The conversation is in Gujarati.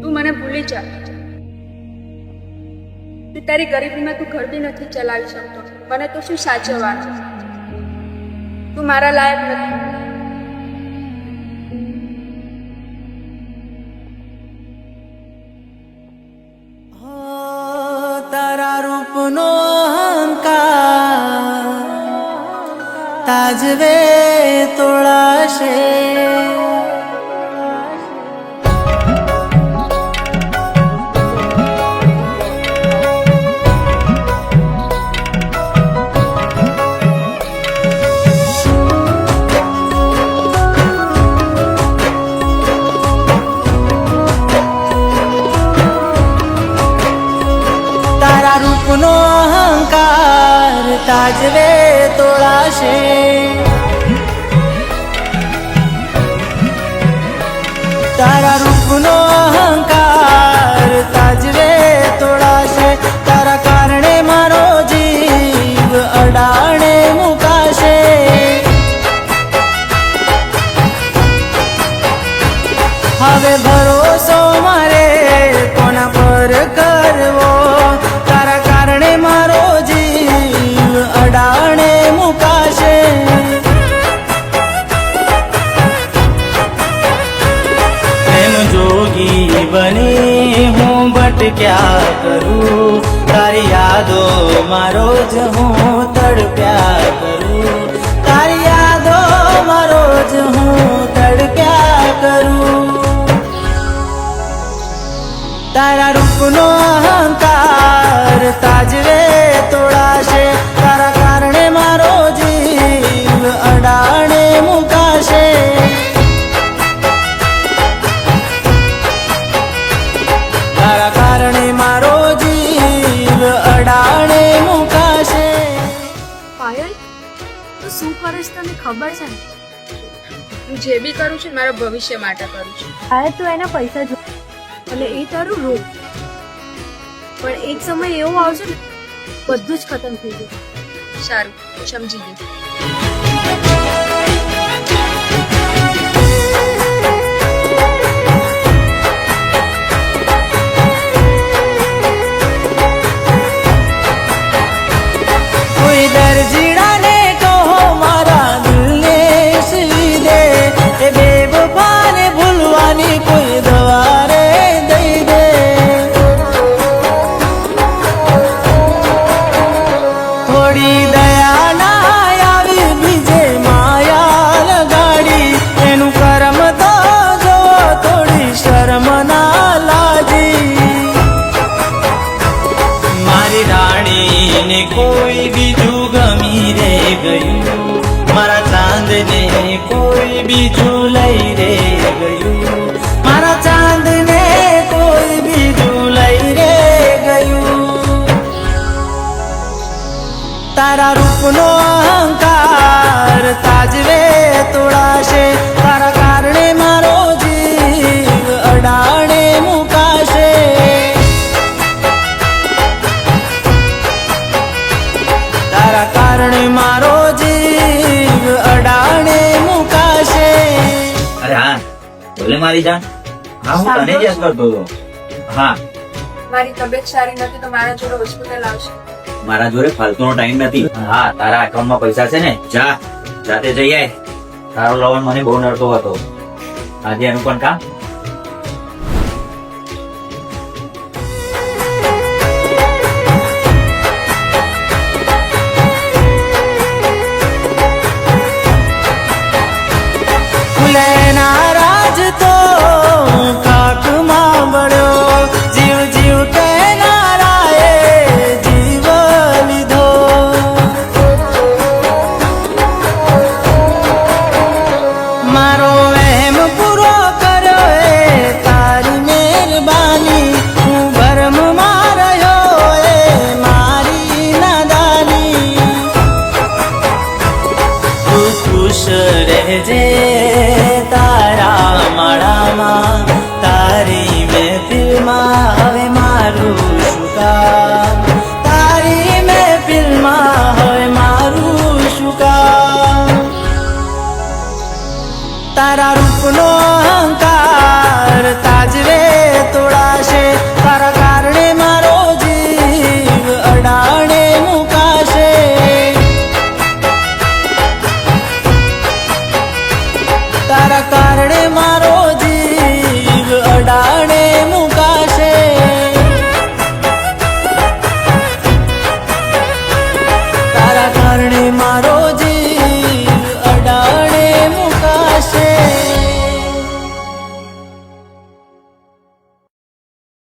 તું મને ભૂલી જા. તારી ગરીબીમાં તું ઘર બી નથી ચલાવી શકતો. મને તું શું સાચવવાનું તું મારા લાયક નથી. તારા રૂપનો તાજવે તોળાશે તારા તાજવે તોળાશે તારા રૂપનો અહંકાર તાજવે તોળાશે તારા કારણે મારો જીવ અડાણે મુકાશે. હવે ભરોસો ભટક્યા કરું. તારી યાદો મારો જ હું તડપ્યા કરું. તારી યાદો મારો જ હું તડપ્યા કરું. તારા રૂપનો અહંકાર તાજવે શું કરીશ તને ખબર છે? ને હું જે બી કરું છું મારા ભવિષ્ય માટે કરું છું. હા તું એના પૈસા જો. અને એ તારું રોગ પણ એક સમય એવો આવશે ને બધું જ ખતમ થઈ જશે. સારું સમજી ગઈ કોઈ બીજું લઈ રે ગયું. મારા ચાંદને કોઈ બીજું લઈ રે ગયું. તારા રૂપનો અહંકાર તાજવે તોડાશે. બોલે મારી જાન. હા હું તને જ કરતો હતો. હા. મારી તબિયત સારી નથી તો મારા જોડે હોસ્પિટલ આવશે. મારા જોડે ફાલતુનો ટાઈમ નથી. હા તારા એકાઉન્ટમાં પૈસા છે ને જા. જાતે જઈ આય. તારો લવણ મને બહુ નડતો હતો. આજે એનું પણ કામ વહેમ પૂરો કરો એ તારી મહેરબાની. હું ભરમમાં રહ્યો એ મારી નાદાની. તું ખુશ રહેજે cara tá